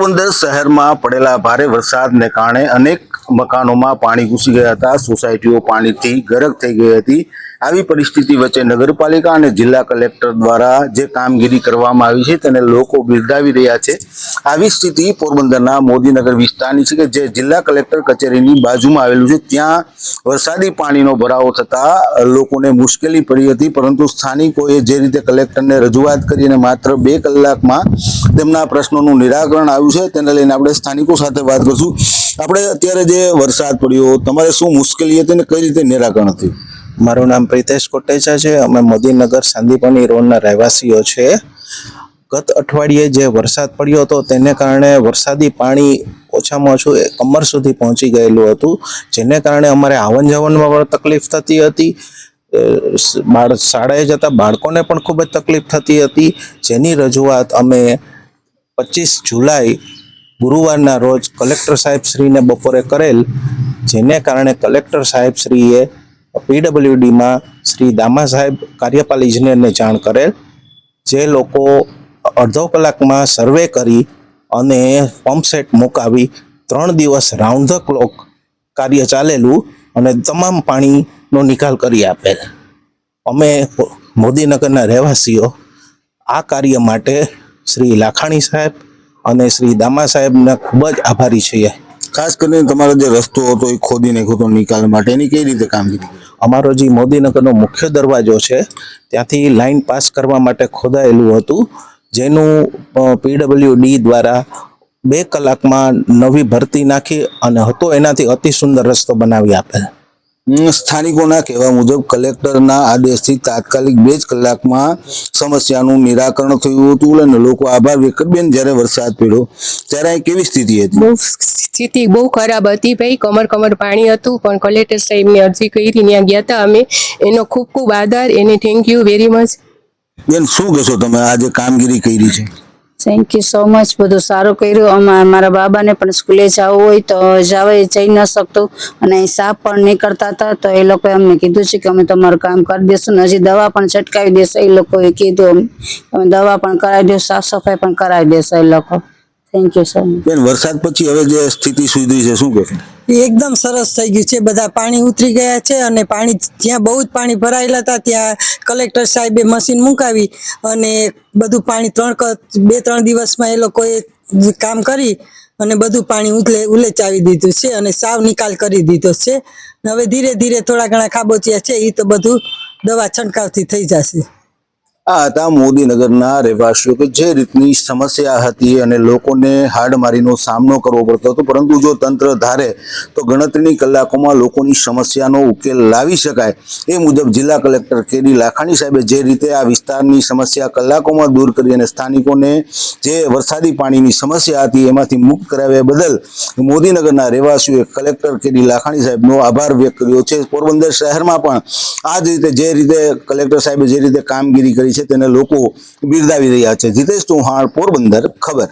પોરબંદર શહેરમાં પડેલા ભારે વરસાદને કારણે અનેક મકાનોમાં પાણી ઘૂસી ગયા હતા. સોસાયટીઓ પાણીથી ગરક થઈ ગઈ હતી. આવી પરિસ્થિતિ વચ્ચે નગરપાલિકા અને જિલ્લા કલેક્ટર દ્વારા જે કામગીરી કરવામાં આવી છે તેને લોકો બિરદાવી રહ્યા છે. આવી સ્થિતિ પોરબંદરના મોદીનગર વિસ્તારની છે કે જે જિલ્લા કલેક્ટર કચેરીની બાજુમાં આવેલું છે. ત્યાં વરસાદી પાણીનો ભરાવો થતા લોકોને મુશ્કેલી પડી હતી, પરંતુ સ્થાનિકોએ જે રીતે કલેક્ટરને રજૂઆત કરી અને માત્ર બે કલાકમાં તેમના પ્રશ્નોનું નિરાકરણ આવ્યું છે, તેને લઈને આપણે સ્થાનિકો સાથે વાત કરશું. આપણે અત્યારે જે વરસાદ પડ્યો, તમારે શું મુશ્કેલી હતી અને કઈ રીતે નિરાકરણ થયું? મારું નામ પ્રિતેશ કોટેચા છે. અમે મોદીનગર સાંદીપની રોડના રહેવાસીઓ છે. ગત અઠવાડિયે જે વરસાદ પડ્યો હતો, તેને કારણે વરસાદી પાણી ઓછામાં ઓછું કમર સુધી પહોંચી ગયેલું હતું, જેને કારણે અમારે આવન જાવનમાં પણ તકલીફ થતી હતી. બાળ, શાળાએ જતા બાળકોને પણ ખૂબ જ તકલીફ થતી હતી. જેની રજૂઆત અમે પચીસ જુલાઈ ગુરુવારના રોજ કલેક્ટર સાહેબ શ્રીને બપોરે કરેલ, જેને કારણે કલેક્ટર સાહેબ શ્રીએ પીડબ્લ્યુડીમાં શ્રી દામા સાહેબ કાર્યપાલ ઇજનેરને જાણ કરેલ, જે લોકો અડધો કલાકમાં સર્વે કરી અને પંપ સેટ મુકાવી ત્રણ દિવસ રાઉન્ડ ધ ક્લોક કાર્ય ચાલેલું અને તમામ પાણીનો નિકાલ કરી આપેલ. અમે મોદીનગરના રહેવાસીઓ આ કાર્ય માટે શ્રી લાખાણી સાહેબ અને શ્રી દામા સાહેબના ખૂબ જ આભારી છીએ. ખાસ કરીને તમારો જે રસ્તો હતો એ ખોદી નાખ્યો હતો નિકાલ માટે. એની કઈ રીતે કામગીરી કરી? અમારો જે મોદીનગરનો મુખ્ય દરવાજો છે ત્યાંથી લાઈન પાસ કરવા માટે ખોદાયેલું હતું. જેનું પીડબ્લ્યુડી દ્વારા બે કલાકમાં નવી ભરતી નાખી અને હતો એનાથી અતિ સુંદર રસ્તો બનાવી આપેલ. સ્થાનિકોના કહેવા મુજબ કલેક્ટરના આદેશથી તાત્કાલિક બે જ કલાકમાં સમસ્યાનું નિરાકરણ થયું હતું અને લોકો આભાર વ્યક્ત બેન જ્યારે વરસાદ પડ્યો ત્યારે અહીં કેવી સ્થિતિ હતી? બહુ સ્થિતિ બહુ ખરાબ હતી ભાઈ. કમર કમર પાણી હતું પણ કલેક્ટર સાહેબની અરજી કરી ત્યાં ગયા હતા અમે. એનો ખૂબ ખૂબ આભાર. એને થેન્ક યુ વેરી મચ બેન શું કહેશો તમે? આજે કામગીરી કરી છે. થેન્ક યુ સો મચ બધું સારું કર્યું. મારા બાબાને પણ સ્કૂલે જવું હોય તો જવા, જઈ ન શકતું. અને અહીં સાપ પણ નીકળતા હતા, તો એ લોકોએ અમને કીધું છે કે અમે તમારું કામ કરી દઈશું. હજી દવા પણ છટકાવી દેશે. એ લોકોએ કીધું અમે દવા પણ કરાવી દઉં સાફ સફાઈ પણ કરાવી દેશે એ લોકો. થેન્ક યુ સો મચ બેન વરસાદ પછી હવે જે સ્થિતિ સુધરી છે શું કહેશો એ એકદમ સરસ થઈ ગયું છે. બધા પાણી ઉતરી ગયા છે અને પાણી જ્યાં બહુ જ પાણી ભરાયેલા હતા ત્યાં કલેક્ટર સાહેબે મશીન મુકાવી અને બધું પાણી ત્રણ બે ત્રણ દિવસમાં એ લોકોએ કામ કરી અને બધું પાણી ઉલે ઉલેચાવી દીધું છે અને સાવ નિકાલ કરી દીધો છે. હવે ધીરે ધીરે થોડા ઘણા ખાબોચિયા છે એ તો બધું દવા છંટકાવથી થઈ જશે. આ હતા મોદીનગરના રહેવાસીઓ કે જે રીતની સમસ્યા હતી અને લોકોને હાડમારીનો સામનો કરવો પડતો હતો. પરંતુ જો તંત્ર ધારે તો ગણતરીની કલાકોમાં લોકોની સમસ્યાનો ઉકેલ લાવી શકાય. એ મુજબ જિલ્લા કલેક્ટર કેડી લાખાણી સાહેબે જે રીતે આ વિસ્તારની સમસ્યા કલાકોમાં દૂર કરી અને સ્થાનિકોને જે વરસાદી પાણીની સમસ્યા હતી એમાંથી મુક્ત કરાવ્યા બદલ મોદીનગરના રહેવાસીઓએ કલેક્ટર કેડી લાખાણી સાહેબનો આભાર વ્યક્ત કર્યો છે. પોરબંદર શહેરમાં પણ આ જ રીતે જે રીતે કલેક્ટર સાહેબે જે રીતે કામગીરી છે તેને લોકો બિરદાવી રહ્યા છે. જીતેશ ચૌહાણ પોરબંદર ખબર.